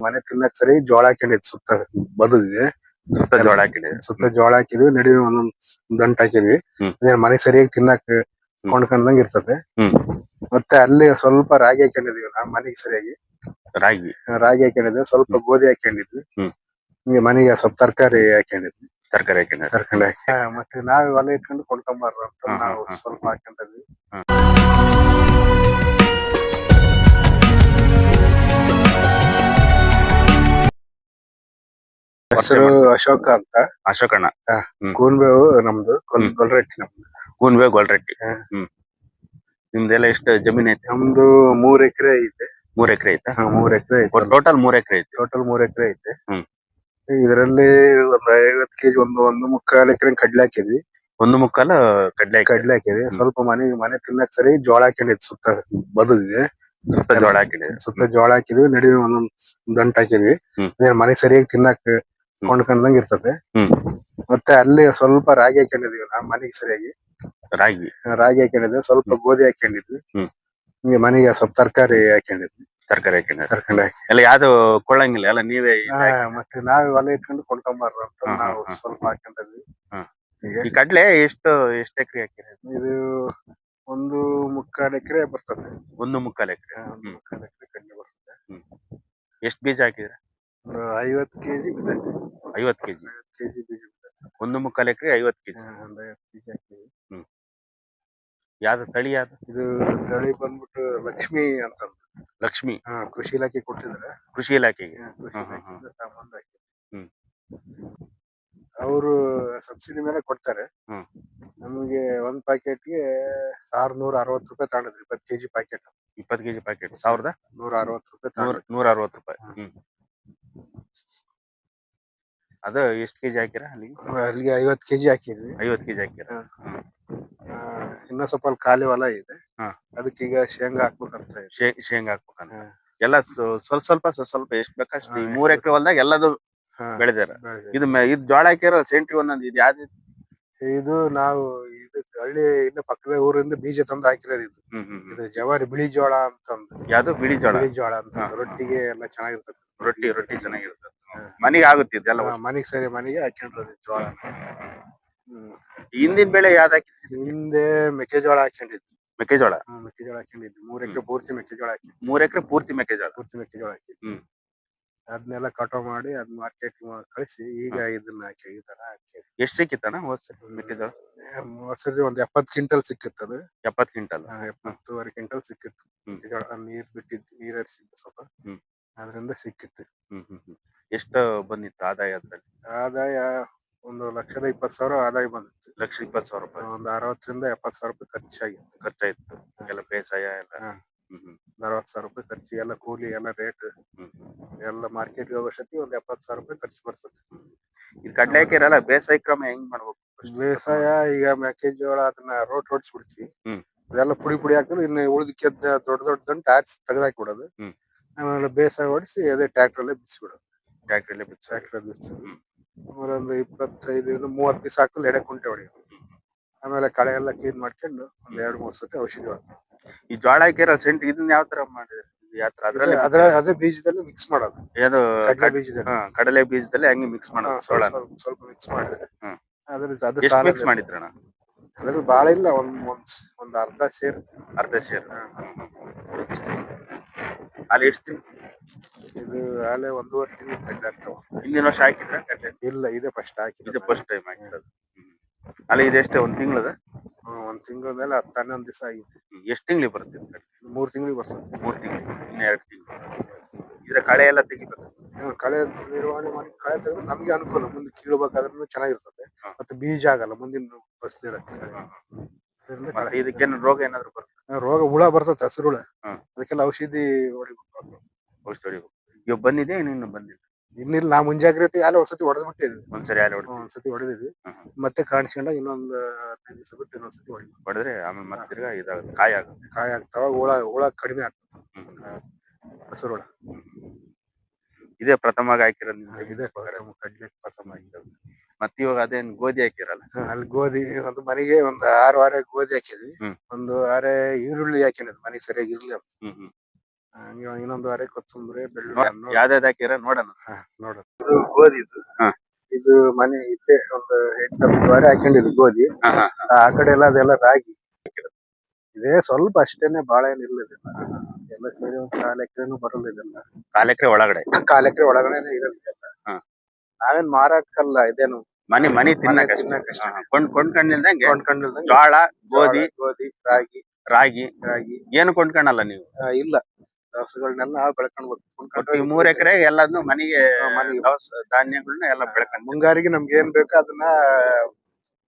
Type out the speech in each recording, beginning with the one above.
ಮನೆ ತಿನ್ನಕ್ ಸರಿ ಜೋಳ ಹಾಕೊಂಡಿದ್ ಸುತ್ತ ಬದುಗೆ ಸುತ್ತ ಜೋಳ ಹಾಕಿದೆ ಸುತ್ತ ಜೋಳ ಹಾಕಿದ್ವಿ ನಡಿ ಒಂದೊಂದ್ ದಂಟ್ ಹಾಕಿದ್ವಿ. ಹ್ಮ್. ಮನೆ ಸರಿಯಾಗಿ ತಿನ್ನಕ್ ಕೊಂಡ್ಕೊಂಡಂಗ್ ಇರ್ತದೆ. ಹ್ಮ್. ಮತ್ತೆ ಅಲ್ಲಿ ಸ್ವಲ್ಪ ರಾಗಿ ಹಾಕೊಂಡಿದ್ವಿ ನಾವು ಮನೆಗೆ ಸರಿಯಾಗಿ. ರಾಗಿ. ರಾಗಿ ಹಾಕೊಂಡಿದ್ವಿ. ಸ್ವಲ್ಪ ಗೋಧಿ ಹಾಕೊಂಡಿದ್ವಿ. ಹ್ಮ್. ಹಿಂಗೆ ಮನೆಗೆ ಸ್ವಲ್ಪ ತರಕಾರಿ ಹಾಕೊಂಡಿದ್ವಿ. ತರಕಾರಿ ಹಾಕಿದೆ ತರಕಾರಿ ಹಾಕಿ. ಹಾ, ಮತ್ತೆ ನಾವ್ ಹೊಲ ಇಟ್ಕೊಂಡು ಕೊಂಡ್ಕೊಂಬಾರ್ದು ಅಂತ ನಾವು. ಸ್ವಲ್ಪ ಹಾಕೊಂತಿದ್ವಿ ಹೆಸರು ಅಶೋಕ ಅಂತ. ಅಶೋಕಣ್ಣ ಕೂನ್ಬೇವು ನಮ್ದು. ಗೊಲ್ರಟ್ಟಿ ನಮ್ದು. ಕೂನ್ಬೇವು ಗೊಲ್ರಟ್ಟಿ. ಹ್ಮ್. ನಿಮ್ದೆಲ್ಲ ಎಷ್ಟು ಜಮೀನ್ ಐತೆ? ನಮ್ದು ಮೂರ್ ಎಕರೆ ಐತೆ. ಮೂರ್ ಎಕರೆ ಐತೆ? ಹಾ, ಮೂರ್ ಎಕರೆ ಐತೆ. ಟೋಟಲ್ ಮೂರ್ ಎಕರೆ ಐತೆ? ಟೋಟಲ್ ಮೂರ್ ಎಕರೆ ಐತೆ. ಇದರಲ್ಲಿ ಒಂದ್ ಐವತ್ ಕೆಜಿ ಒಂದು ಒಂದು ಮುಕ್ಕಾಲ್ ಎಕರೆ ಕಡ್ಲೆ ಹಾಕಿದ್ವಿ. ಒಂದು ಮುಕ್ಕಾಲ ಕಡ್ಲೆ ಕಡ್ಲೆ ಹಾಕಿದ್ವಿ. ಸ್ವಲ್ಪ ಮನೆ ಮನೆ ತಿನ್ನಕ್ ಸರಿ ಜೋಳ ಹಾಕೊಂಡಿದ್ ಸುತ್ತ ಬದುಗೆ ಸುತ್ತ ಜೋಳ ಹಾಕಿದ್ವಿ ಸುತ್ತ ಜೋಳ ಹಾಕಿದ್ವಿ ನಡುವೆ ಒಂದೊಂದ್ ದಂಟ್ ಹಾಕಿದ್ವಿ. ಮನೆ ಸರಿಯಾಗಿ ತಿನ್ನಕ್ ಕೊಂಡ್ಕೊಂಡಂಗ್ ಇರ್ತದೆ. ಹ್ಮ್. ಮತ್ತೆ ಅಲ್ಲಿ ಸ್ವಲ್ಪ ರಾಗಿ ಹಾಕೊಂಡಿದೀವಿ ನಾವು ಮನೆಗೆ ಸರಿಯಾಗಿ. ರಾಗಿ. ರಾಗಿ ಹಾಕೊಂಡಿದ್ವಿ. ಸ್ವಲ್ಪ ಗೋಧಿ ಹಾಕೊಂಡಿದ್ವಿ. ಹ್ಮ್. ಹಿಂಗೆ ಮನೆಗೆ ಸ್ವಲ್ಪ ತರಕಾರಿ ಹಾಕೊಂಡಿದ್ವಿ. ತರಕಾರಿ ಹಾಕಿದೆ ತರಕಾರಿ ಹಾಕಿ. ಎಲ್ಲ ಯಾವ್ದು ಕೊಳ್ಳಂಗಿಲ್ಲ? ಎಲ್ಲ ನೀವೇ ಇದು ಹಾ, ಹಾಕಿ- ಮತ್ತೆ ನಾವ್ ಹೊಲ ಇಟ್ಕೊಂಡು ಕೊಂಡ್ಕೊಂಬಾರ್ದು ಅಂತ ನಾವು. ಸ್ವಲ್ಪ ಹಾಕೊಂಡಿದ್ವಿ. ಹೀಗೆ. ಈ ಕಡ್ಲೆ ಎಷ್ಟು ಎಷ್ಟು ಎಕರೆ ಹಾಕಿರಿ? ಇದು ಒಂದು ಮುಕ್ಕಾಲು ಎಕರೆ ಬರ್ತದೆ. ಒಂದು ಮುಕ್ಕಾಲು ಎಕರೆ. ಹಾ, ಒಂದು ಮುಕ್ಕಾಲು ಎಕರೆ ಕಡ್ಲೆ ಬರ್ತದೆ. ಎಷ್ಟು ಬೀಜ ಹಾಕಿದ್ರೆ? ಐವತ್ತು ಕೆಜಿ ಬಿದ್ದೈತೆ. ಐವತ್ ಕೆಜಿ? ಐವತ್ತು ಕೆಜಿ ಬೀಜ ಒಂದು ಮುಕ್ಕಾಲ್ ಎಕರೆ ಐವತ್ ಕೆಜಿ? ಹಾ, ಒಂದು ಐವತ್ತು ಕೆಜಿ ಹಾಕಿದ್ವಿ ಯಾವ್ದು ತಳಿ ಯಾವ್ದು? ಇದು ತಳಿ ಬಂದ್ಬಿಟ್ಟು ಲಕ್ಷ್ಮಿ ಅಂತ ಲಕ್ಷ್ಮಿ? ಹಾ ಕೃಷಿ ಇಲಾಖೆ ಕೊಟ್ಟಿದ್ದಾರೆ. ಕೃಷಿ ಇಲಾಖೆಗೆ? ಹಾ, ಕೃಷಿ ಹಾ, ಹಾ, ಇಲಾಖೆಯಿಂದ ತಗೊಂಡ್ ಹಾಕಿದ್ವಿ ಹ್ಮ್. ಅವರು ಸಬ್ಸಿಡಿ ಮೇಲೆ ಕೊಡ್ತಾರೆ. ಹ್ಮ್. ನಮಗೆ ಒಂದ್ ಪ್ಯಾಕೆಟ್ಗೆ ಸಾವಿರ ನೂರ ಅರವತ್ತು ರೂಪಾಯಿ ತಗೊಂಡಿದ್ರು ಇಪ್ಪತ್ತು ಕೆಜಿ ಪ್ಯಾಕೆಟ್. ಇಪ್ಪತ್ತು ಕೆಜಿ ಪ್ಯಾಕೆಟ್. ಸಾವಿರದ? ನೂರ ಅರವತ್ತು ರೂಪಾಯಿ ನೂರ ನೂರ ಅರವತ್ತು ರೂಪಾಯಿ. ಹ್ಮ್. ಅದು ಎಷ್ಟು ಕೆಜಿ ಹಾಕಿರ ಅಲ್ಲಿಗೆ? ಅಲ್ಲಿಗೆ ಐವತ್ತು ಕೆಜಿ ಹಾಕಿದ್ವಿ. ಐವತ್ ಕೆಜಿ ಹಾಕಿರ? ಆ, ಇನ್ನ ಸ್ವಲ್ಪ ಅಲ್ಲಿ ಖಾಲಿ ಹೊಲ ಇದೆ. ಹಾ. ಅದಕ್ಕೀಗ ಶೇಂಗಾ ಹಾಕ್ಬೇಕಂತ ಇದೆ ಶೇ ಶೇಂಗಾ ಹಾಕ್ಬೇಕಂತ. ಹಾ. ಎಲ್ಲ ಸ್ವ- ಸ್ವಲ್ಪ ಸ್ವಲ್ಪ ಸ್ವಲ್ಪ ಸ್ವಲ್ಪ ಎಷ್ಟು ಬೇಕಷ್ಟು ಈ ಹಾ, ಮೂರ್ ಎಕರೆ ಹೊಲ್ದಾಗ ಎಲ್ಲದು ಹಾ, ಬೆಳೆದಾರ. ಬೆಳೆದಿದೆ. ಇದು ಮೆ- ಇದು ಜೋಳ ಹಾಕ್ಯಾರ ಸೆಂಟ್ರಿ ಒಂದೊಂದು ಇದು ಯಾವ್ದು ಇದು? ನಾವು ಇದು ಹಳ್ಳಿ ಇನ್ನ ಪಕ್ಕದ ಊರಿಂದ ಬೀಜ ತಂದು ಹಾಕಿರೋದು ಇದು. ಹ್ಮ್ ಹ್ಮ್ ಹ್ಮ್. ಇದು ಜವಾರಿ ಬಿಳಿ ಜೋಳ ಅಂತಂದು. ಯಾವ್ದು? ಬಿಳಿ ಜೋಳ. ಬಿಳಿ ಜೋಳ ಅಂತ. ಹಾ, ರೊಟ್ಟಿಗೆ ಎಲ್ಲ ಚೆನ್ನಾಗಿರ್ತದೆ. ರೊಟ್ಟಿ ರೊಟ್ಟಿ ಚೆನ್ನಾಗಿರುತ್ತೆ. ಹಾ. ಮನೆಗೆ ಆಗುತ್ತೆ ಇದೆಲ್ಲ ಹಾ, ಮನೆಗ್ ಸರಿ ಮನೆಗೆ ಹಾಕೊಂಡಿರೋದು ಜೋಳ ಹಿಂದಿನ ಬೆಳೆ ಯಾವ್ದು ಹಾಕಿ ಹಿಂದೆ ಮೆಕ್ಕೆಜೋಳ ಹಾಕೊಂಡಿದ್ವಿ ಮೆಕ್ಕೆಜೋಳ? ಹ್ಮ್, ಮೆಕ್ಕೆಜೋಳ ಹಾಕೊಂಡಿದ್ವಿ ಮೂರ್ ಎಕರೆ ಪೂರ್ತಿ ಮೆಕ್ಕೆಜೋಳ ಹಾಕಿ ಮೂರ್ ಎಕರೆ ಪೂರ್ತಿ ಮೆಕ್ಕೆಜೋಳ? ಪೂರ್ತಿ ಮೆಕ್ಕೆಜೋಳ ಹಾಕಿ ಹ್ಮ್. ಅದನ್ನೆಲ್ಲ ಕಟಾವ್ ಮಾಡಿ ಅದ್ ಮಾರ್ಕೆಟ್ ಕಳಿಸಿ ಈಗ ಇದನ್ನ ಹಾಕಿ ಈ ತರ ಹಾಕಿ ಎಷ್ಟ್ ಸಿಕ್ಕಿತ್ತಣ್ಣ ಹೋದ್ ಸರಿ ಮೆಕ್ಕೆಜೋಳ? ವರ್ಷದ ಒಂದ್ ಎಪ್ಪತ್ ಕ್ವಿಂಟಲ್ ಸಿಕ್ಕಿತ್ತು ಅದು. ಎಪ್ಪತ್ ಕ್ವಿಂಟಲ್? ಎಪ್ಪತ್ತೂವರೆ ಎಪ್ಪತ್ತುವರೆ ಕ್ವಿಂಟಲ್ ಸಿಕ್ಕಿತ್ತು. ಹ್ಮ್. ಮೆಕ್ಕೆಜೋಳ ನೀರ್ ಬಿಟ್ಟಿದ್ ನೀರ್ ಹರಿಸಿದ್ದು ಸ್ವಲ್ಪ. ಹ್ಮ್. ಅದರಿಂದ ಸಿಕ್ಕಿತ್ತು. ಹ್ಮ್ ಹ್ಮ್ ಹ್ಮ್. ಎಷ್ಟು ಬಂದಿತ್ತು ಆದಾಯ ಅದ್ರಲ್ಲಿ? ಆದಾಯ ಒಂದು ಲಕ್ಷದ ಇಪ್ಪತ್ತು ಸಾವಿರ ಆದಾಯ ಬಂದಿತ್ತು. ಲಕ್ಷ ಇಪ್ಪತ್ತು ಸಾವಿರ ರೂಪಾಯಿ. ಒಂದು ಅರವತ್ತರಿಂದ ಎಪ್ಪತ್ತು ಸಾವಿರ ರೂಪಾಯಿ ಖರ್ಚಾಗಿತ್ತು. ಖರ್ಚಾಯ್ತು. ಎಲ್ಲ ಬೇಸಾಯ ಎಲ್ಲ. ಹಾ. ಹ್ಮ್ ಹ್ಮ್. ಒಂದು ಅರವತ್ತು ಸಾವಿರ ರೂಪಾಯಿ ಖರ್ಚು ಎಲ್ಲ ಕೂಲಿ ಎಲ್ಲ ರೇಟ್. ಹ್ಮ್ ಮಾರ್ಕೆಟ್ ಎಲ್ಲ ಹೋಗೋ ಸತಿ ಒಂದ್ ಎಪ್ಪತ್ತು ಸಾವಿರ ರೂಪಾಯಿ ಖರ್ಚು ಬರ್ತದೆ ಇದು ಕಡ್ಲೆ ಹಾಕಿರಲ್ಲ ಬೇಸಾಯ ಕ್ರಮ ಹೆಂಗ್ ಮಾಡ್ಬೇಕು ಬೇಸಾಯ ಈಗ ಮೆಕ್ಕೆಜೋಳ ಅದನ್ನ ರೋಟ್ ಹೊಡ್ಸ್ಬಿಡ್ತೀವಿ ಹ್ಮ್. ಅದೆಲ್ಲ ಪುಡಿ ಪುಡಿ ಹಾಕಿದ್ರೆ ಇನ್ನು ಉಳಿದಕ್ಕೆ ದೊಡ್ಡ ದೊಡ್ಡ ದಂಟ ಆರಿಸಿ ತೆಗೆದಾಕ್ಬಿಡೋದು ಹ್ಮ್. ಆಮೇಲೆ ಬೇಸಾಯ ಹೊಡಿಸಿ ಅದೇ ಟ್ರ್ಯಾಕ್ಟರ್ ಅಲ್ಲೇ ಬಿಡಿಸ್ಬಿಡೋದು ಟ್ರ್ಯಾಕ್ಟರ್ಲೆ ಬಿಚ್ಚ ಟ್ರ್ಯಾಕ್ಟರ್ ಹ್ಮ್. ಆಮೇಲೆ ಒಂದು ಇಪ್ಪತ್ತೈದು ಮೂವತ್ತು ದಿವಸ ಹಾಕಲ್ ಎಡೆ ಕುಂಟೆ ಹೊಡೆಯೋದು ಆಮೇಲೆ ಕಳೆ ಎಲ್ಲ ಕ್ಲೀನ್ ಮಾಡ್ಕೊಂಡು ಒಂದ್ ಎರಡ್ ಮೂರ್ ಸತಿ ಔಷಧಿ ಹೊಡ್ದು ಈ ಜ್ವಾಳ ಹಾಕಿರೋ ಸೆಂಟ್ ಇದನ್ನ ಯಾವ ತರ ಮಾಡಿದ್ರಿ? ಯಾವ ತರ ಅದ್ರಲ್ಲಿ ಅದ್ರ ಅದೇ ಬೀಜದಲ್ಲಿ ಮಿಕ್ಸ್ ಮಾಡೋದು. ಏನು ಕಡ್ಲೆ ಕಡ್- ಬೀಜದಲ್ಲಿ. ಹಾ, ಕಡಲೆ ಬೀಜದಲ್ಲಿ ಹಂಗೆ ಮಿಕ್ಸ್ ಹಾ, ಮಾಡೋದು ಸ್ವಲ್ಪ ಸ್ವಲ್ಪ- ಸ್ವಲ್ಪ ಮಿಕ್ಸ್ ಮಾಡಿದ್ರೆ. ಹ್ಮ್. ಅದ್ರಲ್ಲಿ ಅದು ಎಷ್ಟು ಸಾಲ ಮಿಕ್ಸ್ ಮಾಡಿದ್ರಣ್ಣ? ಅದ್ರಲ್ಲಿ ಬಾಳ ಇಲ್ಲ ಒಂದ್ ಒಂದ್ ಒಂದ್ ಅರ್ಧ ಸೇರ್. ಅರ್ಧ ಸೇರ್. ಅಲ್ಲಿ ಎಷ್ಟು ಇದು ಆಲೆ ಒಂದೂವರೆ ತಿಂಗಳು ಕಡ್ಡೆ ಆಗ್ತಾವ. ಹಿಂದಿನ ವರ್ಷ ಹಾಕಿದ್ರ ಇಲ್ಲ ಇದೆ ಫಸ್ಟ್ ಹಾಕಿ ಇದು ಫಸ್ಟ್ ಟೈಮ್ ಹಾಕಿರೋದು. ಹ್ಮ್. ಅಲ್ಲಿ ಇದೆಷ್ಟೇ ಒಂದ್ ತಿಂಗಳದ? ಒಂದ್ ತಿಂಗಳ ಮೇಲೆ ಹತ್ತು ಹನ್ನೊಂದು ದಿವಸ ಆಗಿತ್ತು. ಎಷ್ಟ್ ತಿಂಗಳಿಗೆ ಬರುತ್ತೆ ಇದು ಕಡ್ಲೆ? ಮೂರ್ ತಿಂಗಳಿಗೆ ಬರ್ತದೆ. ಮೂರ್ ತಿಂಗಳು ಇನ್ನ ಎರಡು ತಿಂಗಳು. ಇದ್ರ ಕಳೆ ಎಲ್ಲ ತೆಗಿಬೇಕು. ಹ್ಮ್, ಕಳೆ ನಿರ್ವಹಣೆ ಮಾಡಿ ಕಳೆ ತೆಗೆದ್ರೆ ನಮ್ಗೆ ಅನುಕೂಲ. ಮುಂದೆ ಕೀಳ್ಬೇಕಾದ್ರೂ ಚೆನ್ನಾಗಿರ್ತದೆ. ಹಾ. ಮತ್ತೆ ಬೀಜ ಆಗಲ್ಲ ಮುಂದಿನ ಫಸಲಿಡಕ್ಕೆ ಅದರಿಂದ ಮತ್ತೆ ಇದಕ್ಕೇನು ರೋಗ ಏನಾದ್ರು ಬರ್ತದೆ ರೋಗ ಹುಳ ಬರ್ತದೆ ಹಸಿರು ಹುಳ ಹಾ. ಅದಕ್ಕೆಲ್ಲ ಔಷಧಿ ಹೊಡಿಬೇಕು. ಔಷಧಿ ಹೊಡಿಬೇಕು. ಇವಾಗ ಬಂದಿದೆ ಇನ್ನು ಬಂದಿಲ್ಲ? ಇನ್ನಿಲ್ಲ ನಾ ಮುಂಜಾಗ್ರತೆ ಅಲ್ಲಿ ಒಂದ್ಸತಿ ಹೊಡೆದ್ ಬಿಟ್ಟಿದ್ವಿ ಒಂದ್ಸರಿ ಅಲ್ಲಿ ಹೊಡೆದು ಒಂದ್ಸತಿ ಹೊಡೆದಿದ್ವಿ. ಮತ್ತೆ ಕಾಣಿಸ್ಕೊಂಡ ಇನ್ನೊಂದ್ ಹದಿನೈದು ದಿವಸ ಬಿಟ್ಟು ಇನ್ನೊಂದ್ಸತಿ ಹೊಡೆದ್ ಹೊಡೆದ್ರೆ ಆಮೇಲೆ ಮತ್ತೆ ತಿರ್ಗಾ ಇದಾಗುತ್ತೆ ಕಾಯಿ ಆಗುತ್ತೆ. ಕಾಯಿ ಆಗ್ತಾವ ಹುಳ ಹುಳ ಕಡಿಮೆ ಆಗ್ತದೆ. ಹಸಿರು ಹುಳ ಇದೇ ಪ್ರಥಮವಾಗಿ ಹಾಕಿರೋದು? ಇದೆ ಪ್ರಥಮ ಕಡ್ಲೆ ಪ್ರಥಮ ಹಾಕಿರೋದು. ಮತ್ತೆ ಇವಾಗ ಅದೇನ್ ಗೋಧಿ ಹಾಕಿರಲ್ಲ? ಅಲ್ಲಿ ಗೋಧಿ ಒಂದು ಮನೆಗೆ ಒಂದು ಆರು ವಾರ ಗೋಧಿ ಹಾಕಿದ್ವಿ. ಒಂದು ವಾರ ಈರುಳ್ಳಿ ಹಾಕಿರೋದು ಮನೆಗೆ ಸರಿಯಾಗಿ ಇರ್ಲಿ ಹಂಗೆ ಇನ್ನೊಂದು ವಾರ ಕೊತ್ತಂಬರಿ ಬೆಳ್ಳುಳ್ಳಿ ಯಾವ್ದಾದ್ ಹಾಕಿರ ನೋಡೋಣ. ನೋಡ ಇದು ಗೋಧಿ ಇದು. ಇದು ಮನೆ ಇಲ್ಲೇ ಒಂದು ಎಂಟು ಹತ್ತು ವಾರ ಹಾಕೊಂಡಿದ್ರು ಗೋಧಿ. ಆ ಕಡೆ ಎಲ್ಲ ಅದೆಲ್ಲ ರಾಗಿ. ಇದೇ ಸ್ವಲ್ಪ ಅಷ್ಟೇನೆ ಬಾಳ ಏನಿಲ್ಲ ಇಲ್ಲದಿಲ್ಲ ಎಲ್ಲ ಸೇರಿ ಒಂದು ಕಾಲ್ ಎಕರೆನು ಬರಲ್ಲ ಇದೆಲ್ಲ. ಕಾಲ್ ಎಕರೆ ಒಳಗಡೆ. ಕಾಲ್ ಎಕರೆ ಒಳಗಡೆನೆ ಇರಲ್ಲ ಇದೆಲ್ಲ. ಹಾ. ನಾವೇನ್ ಮಾರಾಟಕ್ಕಲ್ಲ ಇದೇನು. ಮನಿ ಮನಿ ತಿನ್ನಕ ಕೊಂಡ್ ಕೊಂಡ್ಕೊಂಡಿಲ್ದಂಗೆ ಕೊಂಡ್ಕೊಂಡಿಲ್ದಂಗೆ ಜೋಳ ಗೋಧಿ ಗೋಧಿ ರಾಗಿ. ರಾಗಿ. ರಾಗಿ. ಏನು ಕೊಂಡ್ಕೊಳಲ್ಲ ನೀವು? ಇಲ್ಲ. ದವಸಗಳನ್ನೆಲ್ಲ ನಾವು ಬೆಳ್ಕೊಂಡ್ಬೇಕು ಒಟ್ಟು ಈ ಮೂರ್ ಎಕರೆ ಎಲ್ಲಾನು ಮನೆಗೆ. ದವಸ ಧಾನ್ಯಗಳನ್ನ ಎಲ್ಲ ಬೆಳ್ಕೊಂಡ್ ಮುಂಗಾರಿಗೆ ನಮ್ಗೆ ಏನ್ ಬೇಕೋ ಅದನ್ನ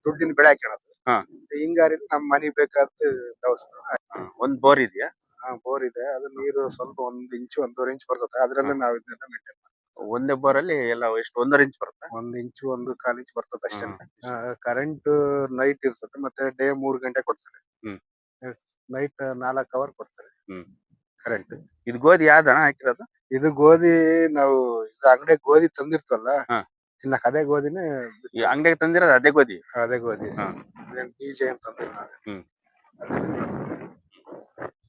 ದುಡ್ಡಿನ ಬೆಳೆ ಹಾಕೋಣದು ಹಾ. ಹಿಂಗಾರಿಗೆ ನಮ್ ಮನೆಗ್ ಬೇಕಾದ ದವಸ. ಒಂದ್ ಬೋರ್ ಇದೆಯಾ? ಬೋರ್ ಇದೆ. ಅದು ನೀರು ಸ್ವಲ್ಪ ಒಂದ್ ಇಂಚು ಒಂದೂವರೆ ಇಂಚ್ ಬರ್ತದೆ. ಅದ್ರಲ್ಲೇ ನಾವ್ ಇದನ್ನ ಮೇಂಟೈನ್ ಒಂದೇ ಬೋರ್ ಅಲ್ಲಿ ಎಲ್ಲ ಎಷ್ಟು ಒಂದರ ಇಂಚ್ ಬರುತ್ತೆ? ಒಂದ್ ಇಂಚು ಒಂದು ಕಾಲ್ ಇಂಚ್ ಬರ್ತದೆ ಅಷ್ಟೇ. ಕರೆಂಟ್ ನೈಟ್ ಇರ್ತದೆ. ಮತ್ತೆ ಡೇ ಮೂರ್ ಗಂಟೆ ಕೊಡ್ತಾರೆ. ಹ್ಮ್. ನೈಟ್ ನಾಲ್ಕ್ ಅವರ್ ಕೊಡ್ತಾರೆ. ಹ್ಮ್. ಕರೆಂಟ್ ಇದು ಗೋಧಿ ಯಾವ್ದಣ ಹಾಕಿರೋದು? ಇದು ಗೋಧಿ ನಾವು ಇದು ಅಂಗಡಿ ಗೋಧಿ ತಂದಿರ್ತವಲ್ಲ ಹಾ. ತಿನ್ನಕ್ ಅದೇ ಗೋಧಿನೇ ಈ ಅಂಗಡಿಗೆ ತಂದಿರೋದು ಅದೇ ಗೋಧಿ? ಅದೇ ಗೋಧಿ. ಹಾ. ಅದೇನ್ ಬೀಜ ಏನ್ ತಂದಿಲ್ಲ ನಾವೇ ಹ್ಮ್. ಅದೇ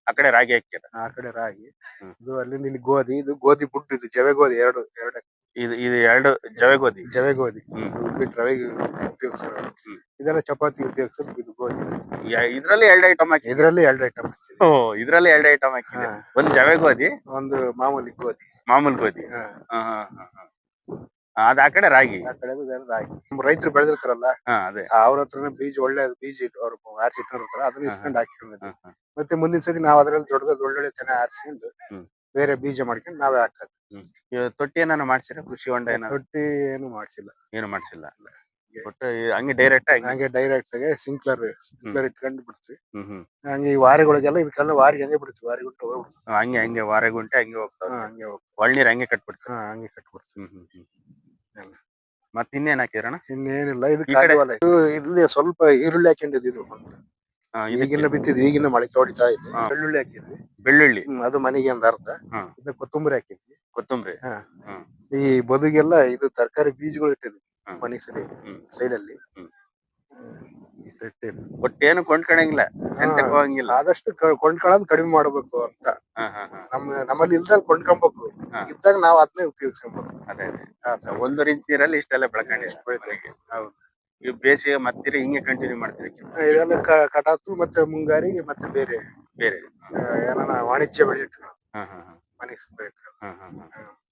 ಆ ಕಡೆ ರಾಗಿ ಹಾಕ್ಯಾರ ಆ ಕಡೆ ರಾಗಿ. ಹ್ಮ್. ಇದು ಅಲ್ಲಿಂದ ಇಲ್ಲಿ ಗೋಧಿ ಇದು ಗೋಧಿ ಬುಟ್ಟು ಇದು ಜವೆ ಗೋಧಿ ಎರಡು ಎರಡು ಇದು ಇದು ಎರಡು ಜವೆ ಗೋಧಿ ಜವೆ ಗೋಧಿ ಹ್ಮ್. ಇದು ಉಪ್ಪಿಟ್ಟು ರವೆ ಉಪಯೋಗಿಸೋದು ಹ್ಮ್. ಇದೆಲ್ಲ ಚಪಾತಿ ಉಪಯೋಗಿಸೋದು ಇದು ಗೋಧಿ. ಇದರಲ್ಲಿ ಇದ್ರಲ್ಲಿ ಎರಡು ಐಟಮ್ ಹಾಕಿ. ಇದರಲ್ಲಿ ಎರಡು ಐಟಮ್ ಓ ಇದ್ರಲ್ಲಿ ಎರಡು ಐಟಮ್ ಹಾಕಿದೆ ಒಂದ್ ಜವೆ ಗೋಧಿ ಒಂದು ಮಾಮೂಲಿ ಗೋಧಿ. ಮಾಮೂಲಿ ಗೋಧಿ. ಹಾ. ಹಾ, ಹಾ, ಹಾ, ಹಾ. ಅದ್ ಆ ಕಡೆ ರಾಗಿ. ಆ ಕಡೆ ರಾಗಿ. ನಮ್ಮ ರೈತರು ಬೆಳೆದಿರ್ತಾರಲ್ಲ ಹಾ ಅದೇ. ಅವ್ರ ಹತ್ರನೇ ಬೀಜ ಒಳ್ಳೆ ಬೀಜ ಇಟ್ಟು ಅವ್ರು ಆರಿಸಿ ಇಟ್ಟಿರ್ತಾರ ಅದನ್ನ ಇಸ್ಕೊಂಡು ಹಾಕಿಕೊಂಡಿದ್ವಿ ಹಾ, ಹಾ. ಮತ್ತೆ ಮುಂದಿನ ಸತಿ ನಾವ್ ಅದ್ರಲ್ಲಿ ದೊಡ್ಡ ಒಳ್ಳೊಳ್ಳೆ ತೆನೆ ಆರಿಸ್ಕೊಂಡು ಹ್ಮ್. ಬೇರೆ ಬೀಜ ಮಾಡ್ಕೊಂಡು ನಾವೇ ಹಾಕೋದು. ಇವ್ ತೊಟ್ಟಿ ಏನಾರ ಮಾಡ್ಸಿರ? ಕೃಷಿ ಹೊಂಡ ಏನ ತೊಟ್ಟಿ ಏನು ಮಾಡ್ಸಿಲ್ಲ. ಏನು ಮಾಡ್ಸಿಲ್ಲ. ಒಟ್ಟು ಈ ಹಂಗೆ ಡೈರೆಕ್ಟ್ ಆಗಿ? ಹಂಗೆ ಡೈರೆಕ್ಟ್ ಆಗಿ ಸಿಂಕ್ಲರ್ ಸಿಂಕ್ಲರ್ ಇಟ್ಕೊಂಡು ಬಿಡ್ತೀವಿ. ಹ್ಮ್ ಹ್ಮ್. ಹಂಗೆ ಈ ವಾರಿಗಳಿಗೆಲ್ಲ ಇದಕ್ಕೆಲ್ಲ ವಾರಿಗೆ ಹಂಗೆ ಬಿಡ್ತೀವಿ ವಾರಿ ಗುಂಟೆ ಹೋಗ್ಬಿಡ್ತೀವಿ. ಹಂಗೆ ಹಂಗೆ ವಾರ ಗುಂಟೆ ಹಂಗೆ ಹೋಗ್ತಾವ ಹಾ ಹಂಗೆ ಹೋಗ್ ಒಳ್ನೀರ್ ಹಂಗೆ ಕಟ್ಬಿಡ್ತೀವಿ. ಹಾ ಹಂಗೆ ಕಟ್ಬಿಡ್ತೀವಿ. ಹ್ಮ್ ಹ್ಮ್ ಹ್ಮ್. ಇನ್ನೇನ್ ಇನ್ನೇನಿಲ್ಲ ಇದು ಈ ಕಡೆ- ಕಾಳುವಲ್ಲ ಇದು ಇಲ್ಲಿ ಸ್ವಲ್ಪ ಈರುಳ್ಳಿ ಹಾಕೊಂಡಿದ್ದು ಈಗಿನ ಬಿತ್ತಿದ್ವಿ ಈಗಿನ ಮಳೆ ಹೊಡಿತಾ ಇದೆ. ಹಾ. ಬೆಳ್ಳುಳ್ಳಿ ಹಾಕಿದ್ವಿ. ಬೆಳ್ಳುಳ್ಳಿ. ಹ್ಮ್, ಅದು ಮನೆಗೆ ಒಂದ್ ಅರ್ಧ. ಹಾ. ಇದು ಕೊತ್ತಂಬರಿ ಹಾಕಿದ್ವಿ. ಕೊತ್ತಂಬರಿ. ಈ ಬದುಗೆಲ್ಲ ಇದು ತರಕಾರಿ ಬೀಜಗಳು ಇಟ್ಟಿದ್ವಿ ಹ್ಮ್. ಮನೆ ಸರಿ ಹ್ಮ್. ಸೈಡ್ ಅಲ್ಲಿ ಹ್ಮ್. ಹ್ಮ್, ಇಷ್ಟು ಇಟ್ಟಿದ್ವಿ. ಒಟ್ಟೇನು ಕೊಂಡ್ಕೊಳಂಗಿಲ್ಲ ಸಂತೆಗ್ ಹೋಗಂಗಿಲ್ಲ ಆದಷ್ಟು ಕ- ಕೊಂಡ್ಕೊಳ್ಳೋದ್ ಕಡಿಮೆ ಮಾಡ್ಬೇಕು ಅಂತ. ಹಾ ಹಾ ಹಾ. ನಮ್ಮ ನಮ್ಮಲ್ಲಿ ಇಲ್ದಾಗ ಕೊಂಡ್ಕೊಬೇಕು. ಹಾ. ಇದ್ದಾಗ ನಾವ್ ಅದನ್ನೇ ಉಪಯೋಗಿಸ್ಕೊಬೇಕು. ಅದೇ. ಒಂದು ರೀತಿ ನೀರಲ್ಲಿ ಇಷ್ಟೆಲ್ಲ ಬೆಳ್ಕೊಂಡು ಇಷ್ಟ ಬೆಳಿತೀವಿ ಹೌದು. ಈ ಬೇಸಿಗೆ ಮತ್ತಿರಿ ಹಿಂಗೆ ಕಂಟಿನ್ಯೂ ಮಾಡ್ತೀವಿ ಇದೆಲ್ಲ ಕ- ಕಟಾತು ಮತ್ತೆ ಮುಂಗಾರಿಗೆ ಮತ್ತೆ ಬೇರೆ. ಬೇರೆ. ಆ, ಏನಾನ ವಾಣಿಜ್ಯ ಬೆಳೆ ಇಟ್ಕೊಳ್ಳೋದು ಹಾ ಹಾ ಹಾ.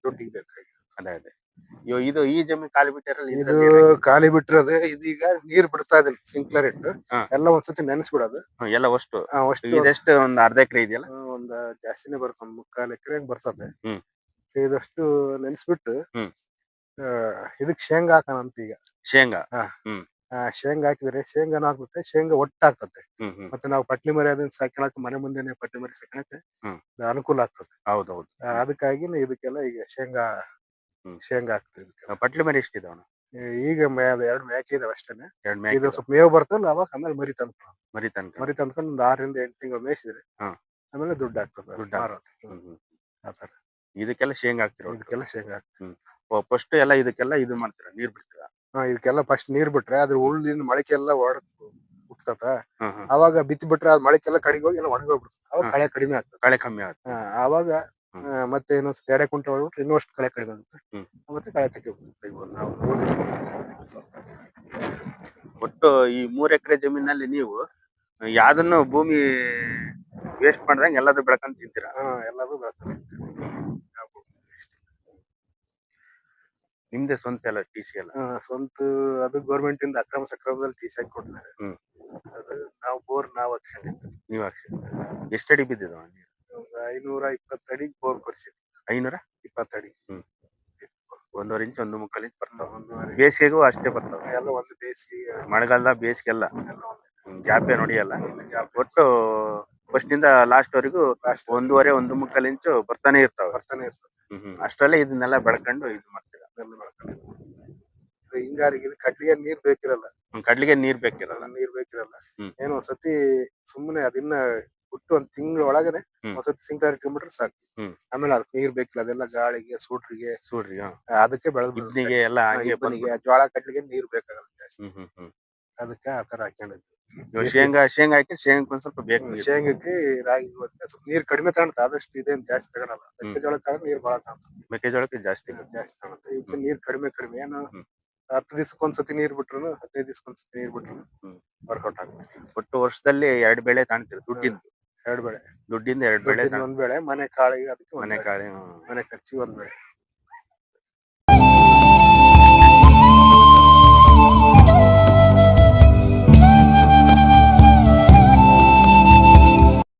ದುಡ್ಡಿಗೆ ಅದೇ ಅದೇ. ಇವ್ ಇದು ಈ ಜಮೀನ್ ಖಾಲಿ ಬಿಟ್ಟಿರಲ್ಲ ಇದು ಖಾಲಿ ಬಿಟ್ಟಿರೋದು ಇದೀಗ ನೀರ್ ಬಿಡ್ತಾ ಇದೆ ಸಿಂಕ್ಲರ್ ಇಟ್ಟು. ಹಾ. ಎಲ್ಲ ಒಂದ್ಸತಿ ನೆನೆಸ್ಬಿಡೋದು. ಎಲ್ಲ ಅಷ್ಟು. ಆ, ಅಷ್ಟು ಇದೆಷ್ಟು ಒಂದ್ ಅರ್ಧ ಎಕರೆ ಇದೆಯಲ್ಲ? ಆ, ಒಂದ್ ಜಾಸ್ತಿನೇ ಬರ್ತದೆ ಮುಕ್ಕಾಲ್ ಎಕರೆ ಬರ್ತದೆ. ಹ್ಮ್. ಇದಷ್ಟು ನೆನೆಸ್ಬಿಟ್ಟು ಹ್ಮ್. ಇದಕ್ ಶೇಂಗಾ ಹಾಕೋಣ ಅಂತ ಈಗ ಶೇಂಗಾ ಶೇಂಗಾ ಹಾಕಿದ್ರೆ ಶೇಂಗಾನು ಹಾಕುತ್ತೆ ಶೇಂಗಾ ಒಟ್ಟಾಗ್ತದೆ. ಹ್ಮ್ ಹ್ಮ್. ಮತ್ತೆ ನಾವು ಪಟ್ಲಿ ಮರಿ ಅದನ್ನ ಸಾಕಣಕ್ ಮನೆ ಮುಂದೆನೆ ಪಟ್ಲಿ ಮರಿ ಸಾಕಣಕ್ಕೆ ಹ್ಮ್. ಅನುಕೂಲ ಆಗ್ತದೆ. ಹೌದೌದು. ಆ, ಅದಕ್ಕಾಗಿ ಇದಕ್ಕೆಲ್ಲ ಈಗ ಶೇಂಗಾ ಹ್ಮ್. ಶೇಂಗಾ ಹಾಕ್ತಿವಿ. ಪಟ್ಲಿ ಮರಿ ಎಷ್ಟಿದಾವಣ ಈಗ ಮೇ ಅದು ಎರಡು ಮೇಕೆ ಇದಾವೆ ಅಷ್ಟೇನೆ. ಎರಡ್ ಇದು ಮೇಕೆ ಸ್ವಲ್ಪ ಮೇವು ಬರ್ತಲ್ಲ ಅವಾಗ ಆಮೇಲೆ ಮರಿ ತಂದ್ಕೊಳ್ಳೋದು ಮರಿ ತಂದ್ ಮರಿ ತಂದ್ಕೊಂಡು ಒಂದು ಆರರಿಂದ ಎಂಟು ತಿಂಗಳು ಮೇಯಿಸಿದ್ರೆ ಹಾ. ಆಮೇಲೆ ದುಡ್ಡು ಆಗ್ತದೆ ದುಡ್ಡು ಮಾರೋದು. ಹ್ಮ್. ಹ್ಮ್ ಆತರ ಇದಕ್ಕೆಲ್ಲ ಶೇಂಗಾ ಹಾಕ್ತಿರೋ ಇದಕ್ಕೆಲ್ಲ ಶೇಂಗಾ ಹಾಕ್ತಿವಿ. ಫಸ್ಟ್ ಎಲ್ಲ ಇದಕ್ಕೆಲ್ಲ ಇದು ಮಾಡ್ತೀರಾ? ನೀರ್ ಬಿಡ್ತೀರಾ? ಹಾ ಇದಕ್ಕೆಲ್ಲ ಫಸ್ಟ್ ನೀರ್ ಬಿಟ್ರೆ ಅದ್ರ ಉಳ್ಳಿನ ಮೊಳಕೆ ಎಲ್ಲ ಒಡದ್ ಹುಟ್ಟತ ಅವಾಗ ಬಿತ್ತಿ ಬಿಟ್ರೆ ಅದ್ ಮೊಳಕೆಲ್ಲ ಕಡಿಗೆ ಹೋಗಿ ಎಲ್ಲ ಒಣಗೋಗ್ಬಿಡ್ತದೆ ಅವಾಗ. ಕಳೆ ಕಡಿಮೆ ಆಗ್ತದೆ ಕಳೆ ಕಮ್ಮಿ ಆಗ್ತದೆ ಹಾ, ಆವಾಗ ಹ್ಮ್. ಆ, ಮತ್ತೆ ಏನೋ ಎಡೆ ಕುಂಟೆ ಹೊಡ್ಬಿಟ್ರೆ ಇನ್ನಷ್ಟು ಕಳೆ ಕಡಿಮೆ ಆಗುತ್ತೆ ಹ್ಮ್. ಮತ್ತೆ ಕಳೆ ತೆಗಿ ತೆಗಿಬೋದು ನಾವು. ಒಟ್ಟು ಈ ಮೂರ್ ಎಕರೆ ಜಮೀನಲ್ಲಿ ನೀವು ಯಾವ್ದನ್ನು ಭೂಮಿ ವೇಸ್ಟ್ ಮಾಡ್ದಂಗೆ ಎಲ್ಲದೂ ಬೆಳ್ಕೊಂಡ್ ತಿಂತೀರಾ ಹಾ ಎಲ್ಲರೂ ಬರ್ತದೆ ನಿಮ್ದೇ ಸ್ವಂತ ಎಲ್ಲ ಟಿ ಸಿ ಎಲ್ಲ? ಹಾ, ಸ್ವಂತ ಅದು ಗೌರ್ಮೆಂಟ್ ಇಂದ ಅಕ್ರಮ ಸಕ್ರಮದಲ್ಲಿ ಟಿ ಸಿ ಕೊಡ್ತಾರೆ. ಹ್ಮ್. ಅದು ನಾವು ಬೋರ್ ನಾವು ಹಾಕ್ಸ್ಕೊಂಡಿದ್ದು. ನೀವ್ ಹಾಕ್ಸಿ ಎಷ್ಟಡಿ ಬಿದ್ದಿದ ಒಂದು ಐನೂರ ಇಪ್ಪತ್ತಡಿ ಬೋರ್ ಕೊಡ್ಸಿದ್ವಿ ಐನೂರ? ಇಪ್ಪತ್ತಡಿ ಒಂದೂವರೆ ಇಂಚ್ ಒಂದು ಮುಕ್ಕಾಲ್ ಇಂಚ್ ಬರ್ತಾವ. ಒಂದೂವರೆ. ಬೇಸಿಗೆಗೂ ಅಷ್ಟೇ ಬರ್ತಾವ. ಎಲ್ಲ ಒಂದು ಬೇಸಿಗೆ. ಮಳೆಗಾಲ ಬೇಸಿಗೆ ಎಲ್ಲ ಒಂದು. ಗ್ಯಾಪೇ ನೋಡಿಯಲ್ಲ ಜಾಬ್ ಒಟ್ಟು ಫಸ್ಟ್ ಇಂದ ಲಾಸ್ಟ್ ವರೆಗೂ ಒಂದೂವರೆ ಒಂದು ಮುಕ್ಕಾಲ್ ಇಂಚು ಬರ್ತಾನೆ ಇರ್ತಾವ. ಬರ್ತಾನೆ ಇರ್ತದೆ. ಅಷ್ಟರಲ್ಲೇ ಇದನ್ನೆಲ್ಲ ಬೆಳ್ಕೊಂಡು ಇದು ಮಾಡ್ತೀರಾ. ಇದು ಹಿಂಗಾರಿಗೆ ಇದು ಕಡ್ಲಿಗೆ ನೀರ್ ಬೇಕಿರಲ್ಲ ಹ್ಮ್, ಕಡ್ಲಿಗೆ ನೀರ್ ಬೇಕಿರಲ್ಲ ನೀರ್ ಬೇಕಿರಲ್ಲ ಹ್ಮ್. ಏನೋ ಒಂದ್ಸತಿ ಸುಮ್ಮನೆ ಅದನ್ನ ಬಿಟ್ಟು ಒಂದ್ ತಿಂಗಳ ಒಳಗನೆ ಹ್ಮ್. ಒಂದ್ಸತಿ ಸಿಂಕ್ಲರ್ ಇಟ್ಕೊಂಡ್ಬಿಟ್ರೆ ಸಾಕು ಹ್ಮ್. ಆಮೇಲೆ ಅದಕ್ಕೆ ನೀರ್ ಬೇಕಿಲ್ಲ ಅದೆಲ್ಲ ಗಾಳಿಗೆ ಸೂಟ್ರಿಗೆ ಸೂಡ್ರಿ ಹಾ. ಅದಕ್ಕೆ ಬೆಳೆದ್ ಇಬ್ನಿಗೆ ಎಲ್ಲ ಹಂಗೆ ಬಂದು ಜೋಳ ಕಡ್ಲಿಗೆ ನೀರ್ ಬೇಕಾಗಲ್ಲ ಜಾಸ್ತಿ ಹ್ಮ್ ಹ್ಮ್ ಹ್ಮ್ ಅದಕ್ಕೆ ಆತರ ಹಾಕೊಂಡಿದ್ವಿ ಇವಾಗ ಶೇಂಗಾ ಶೇಂಗಾ ಹಾಕಿ ಶೇಂಗಾ ಒಂದ್ ಸ್ವಲ್ಪ ಬೇಕು ನೀರು. ಶೇಂಗಕ್ಕೆ ರಾಗಿ ಸ್ವಲ್ಪ ನೀರ್ ಕಡಿಮೆ ತಗೊಳುತ್ತೆ ಆದಷ್ಟು ಇದೇನ್ ಜಾಸ್ತಿ ತಗೊಳಲ್ಲ. ಮೆಕ್ಕೆಜೋಳಕ್ಕಾದ್ರೆ ನೀರ್ ಬಹಳ ತಗೊಳುತ್ತೆ ಮೆಕ್ಕೆಜೋಳಕ್ಕೆ ಜಾಸ್ತಿ ಬೇಕು. ಜಾಸ್ತಿ ತಗೊಳುತ್ತೆ ಇವಕ್ಕೆ ನೀರ್ ಕಡಿಮೆ ಕಡಿಮೆ. ಏನು ಹ್ಮ್. ಹತ್ತು ದಿವ್ಸಕ್ಕೊಂದ್ಸತಿ ನೀರ್ ಬಿಟ್ರು ಹದಿನೈದು ದಿವ್ಸಕ್ಕೊಂದ್ಸತಿ ನೀರ್ ಬಿಟ್ರು ಹ್ಮ್. ವರ್ಕೌಟ್ ಆಗುತ್ತೆ ಒಟ್ಟು ವರ್ಷದಲ್ಲಿ ಎರಡ್ ಬೆಳೆ ತಾಣ್ತಿರಿ ದುಡ್ಡಿಂದ? ಎರಡ್ ಬೆಳೆ. ದುಡ್ಡಿಂದ ಎರಡ್ ಬೆಳೆ ಒಂದ್ ಬೆಳೆ ಮನೆ ಕಾಳಿಗೆ ಅದಕ್ಕೆ ಮನೆ. ಕಾಳಿ ಮನೆ ಖರ್ಚಿಗೆ ಒಂದ್ ಬೆಳೆ.